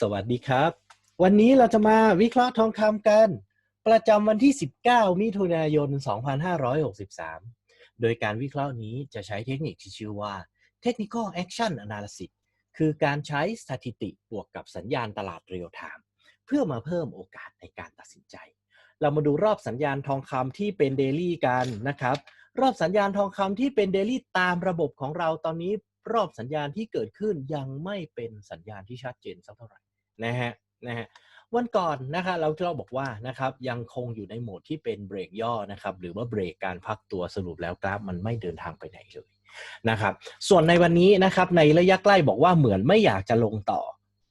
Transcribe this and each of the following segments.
สวัสดีครับ วันนี้เราจะมาวิเคราะห์ทองคำกัน ประจำวันที่ 19 มิถุนายน 2563 โดยการวิเคราะห์นี้จะใช้เทคนิคที่ชื่อว่า Technical Action Analysis คือการใช้สถิติบวกกับสัญญาณตลาดเรียลไทม์เพื่อมาเพิ่มโอกาสในการตัดสินใจ เรามาดูรอบสัญญาณทองคำที่เป็นเดลี่กันนะครับ รอบสัญญาณทองคำที่เป็นเดลี่ตามระบบของเราตอนนี้รอบสัญญาณที่เกิดขึ้นยังไม่เป็นสัญญาณที่ชัดเจนสักเท่าไหร่ นะฮะนะฮะวันก่อนนะครับเราเราบอกว่านะครับยังคงอยู่ในโหมดที่เป็นเบรกย่อนะครับหรือว่าเบรกการพักตัวสรุปแล้วกราฟมันไม่เดินทางไปไหนเลยนะครับส่วนในวันนี้นะครับในระยะใกล้บอกว่าเหมือนไม่อยากจะลงต่อ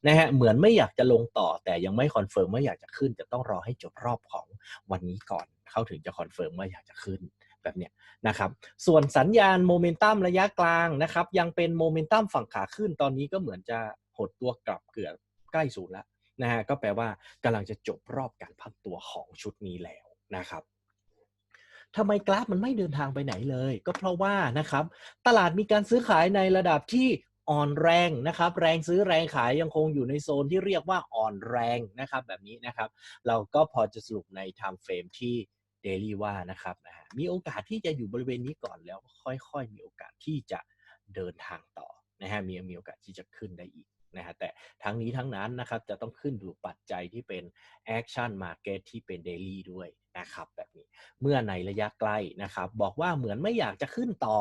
นะฮะเหมือนไม่อยากจะลงต่อแต่ยังไม่คอนเฟิร์มว่าอยากจะขึ้นจะต้องรอให้จบรอบของวันนี้ก่อนเข้าถึงจะคอนเฟิร์มว่าอยากจะขึ้นแบบเนี้ยนะครับส่วนสัญญาณโมเมนตัมระยะกลางนะครับยังเป็นโมเมนตัมฝั่งขาขึ้นตอนนี้ก็เหมือนจะหดตัวกลับเกือบ ใกล้ศูนย์แล้วนะฮะก็แปลว่ากำลังจะจบรอบการพักตัวของชุดนี้แล้วนะครับทำไมกราฟมันไม่เดินทางไปไหนเลย ก็เพราะว่านะครับตลาดมีการซื้อขายในระดับที่อ่อนแรงนะครับ แรงซื้อแรงขายยังคงอยู่ในโซนที่เรียกว่าอ่อนแรงนะครับ แบบนี้นะครับ เราก็พอจะสรุปใน time frame ที่เดลี่ว่านะครับนะฮะมีโอกาสที่จะอยู่บริเวณนี้ก่อนแล้วค่อยๆ มีโอกาสที่จะเดินทางต่อนะฮะมีมีโอกาสที่จะขึ้นได้อีก นะฮะแต่ทั้งนี้ทั้งนั้นนะครับจะต้องขึ้นดูปัจจัยที่เป็น Action Market ที่เป็น Daily ด้วยนะครับแบบนี้เมื่อในระยะใกล้นะครับบอกว่าเหมือนไม่อยากจะขึ้นต่อ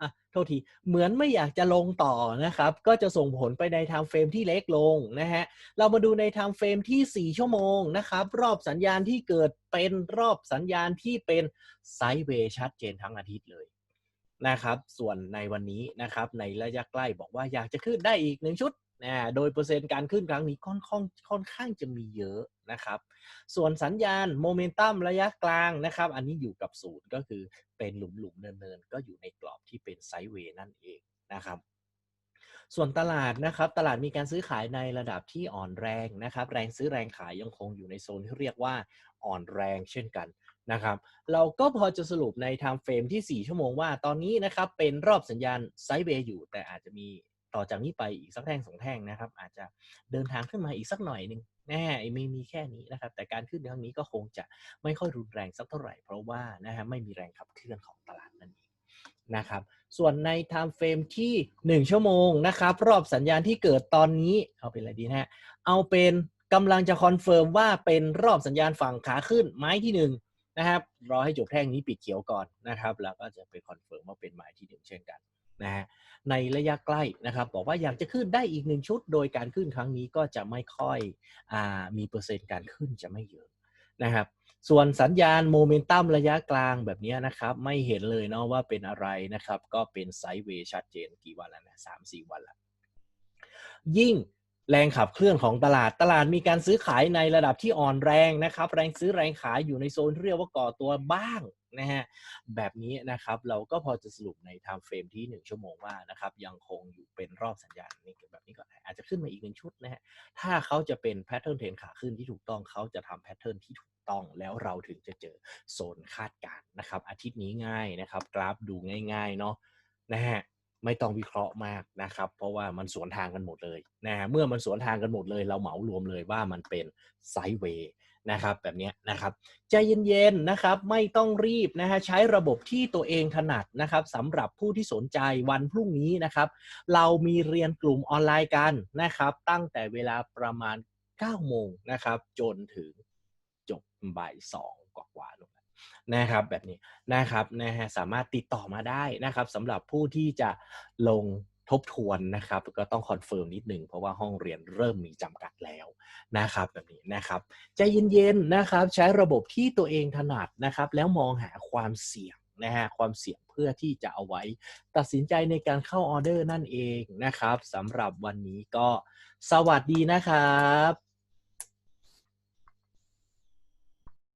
อะโทษทีเหมือนไม่อยากจะลงต่อนะครับก็จะส่งผลไปใน time frame ที่เล็กลงนะฮะเรามาดูใน time frame ที่ 4 ชั่วโมงนะครับรอบสัญญาณที่เกิดเป็นรอบสัญญาณที่เป็นไซด์เวย์ชัดเจนทั้งอาทิตย์เลยนะครับส่วนในวันนี้นะครับในระยะใกล้บอกว่าอยากจะขึ้นได้อีกหนึ่งชุด นะโดยเปอร์เซ็นต์การขึ้นครั้งนี้ค่อนข้างค่อนข้างจะมีเยอะนะครับ ส่วนสัญญาณโมเมนตัมระยะกลางนะครับ อันนี้อยู่กับศูนย์ก็คือเป็นหลุมหลุมเนินเนินก็อยู่ในกรอบที่เป็นไซด์เวย์นั่นเองนะครับส่วนตลาดนะครับตลาดมีการซื้อขายในระดับที่อ่อนแรงนะครับ แรงซื้อแรงขายยังคงอยู่ในโซนที่เรียกว่าอ่อนแรงเช่นกันนะครับ เราก็พอจะสรุปใน time frame ที่ 4 ชั่วโมงว่าตอนนี้นะครับเป็นรอบสัญญาณไซด์เวย์อยู่แต่อาจจะมี ต่อจากนี้ไปอีกสักแท่งสองแท่งนะครับ อาจจะเดินทางขึ้นมาอีกสักหน่อยหนึ่งแน่ไม่มีแค่นี้นะครับ แต่การขึ้นครั้งนี้ก็คงจะไม่ค่อยรุนแรงสักเท่าไหร่ เพราะว่านะฮะไม่มีแรงขับเคลื่อนของตลาดนั่นเองนะครับ ส่วนใน time frame ที่ 1 ชั่วโมงนะครับ รอบสัญญาณที่เกิดตอนนี้ เอาเป็นอะไรดีนะฮะเอาเป็นกำลังจะคอนเฟิร์มว่าเป็นรอบสัญญาณฝั่งขาขึ้นไม้ที่ 1 นะครับ รอให้จบแท่งนี้ปิดเขียวก่อนนะครับ แล้วก็จะไปคอนเฟิร์มว่าเป็นไม้ที่ 1 เช่นกัน นะฮะในระยะใกล้นะครับบอกว่าอยากจะขึ้นได้อีกหนึ่งชุด โดยการขึ้นครั้งนี้ก็จะไม่ค่อยอมีเปอร์เซ็นต์การขึ้นจะไม่เยอะนะครับส่วนสัญญาณโมเมนตัมระยะกลางแบบนี้นะครับไม่เห็นเลยเนาะว่าเป็นอะไรนะครับก็เป็นไซด์เวย์ชัดเจนกี่วันแล้วนะสามสี่วันละยิ่งแรงขับเคลื่อนของตลาดตลาดมีการซื้อขายในระดับที่อ่อนแรงนะครับ แรงซื้อแรงขายอยู่ในโซนเรียกว่าก่อตัวบ้าง นะฮะแบบนี้นะครับเราก็พอจะสรุปในไทม์เฟรมที่ 1 ชั่วโมงว่านะครับยังคงอยู่เป็นรอบสัญญาณนี่แบบนี้ก่อนอาจจะขึ้นมาอีกหนึ่งชุดนะฮะถ้าเขาจะเป็นแพทเทิร์นเทรนขาขึ้นที่ถูกต้องเขาจะทำแพทเทิร์นที่ถูกต้องแล้วเราถึงจะเจอโซนคาดการณ์นะครับ อาทิตย์นี้ง่ายนะครับ กราฟดูง่าย ๆ เนาะนะฮะ ไม่ต้องวิเคราะห์มากนะครับ เพราะว่ามันสวนทางกันหมดเลยนะฮะเมื่อมันสวนทางกันหมดเลย เราเหมารวมเลยว่ามันเป็นไซด์เวย์นะครับแบบนี้นะครับใจเย็นๆนะครับไม่ต้องรีบนะฮะใช้ระบบที่ตัวเองถนัดนะครับสำหรับผู้ที่สนใจวันพรุ่งนี้นะครับ เรามีเรียนกลุ่มออนไลน์กันนะครับ ตั้งแต่เวลาประมาณ 9 โมงนะครับ จนถึงจบบ่ายสองกว่าๆลง นะครับแบบนี้นะครับนะฮะสามารถติดต่อมาได้นะครับสำหรับผู้ที่จะลงทบทวนนะครับก็ต้องคอนเฟิร์มนิดหนึ่งเพราะว่าห้องเรียนเริ่มมีจำกัดแล้วนะครับแบบนี้นะครับใจเย็นๆนะครับใช้ระบบที่ตัวเองถนัดนะครับแล้วมองหาความเสี่ยงนะฮะความเสี่ยงเพื่อที่จะเอาไว้ตัดสินใจในการเข้าออเดอร์นั่นเองนะครับสำหรับวันนี้ก็สวัสดีนะครับ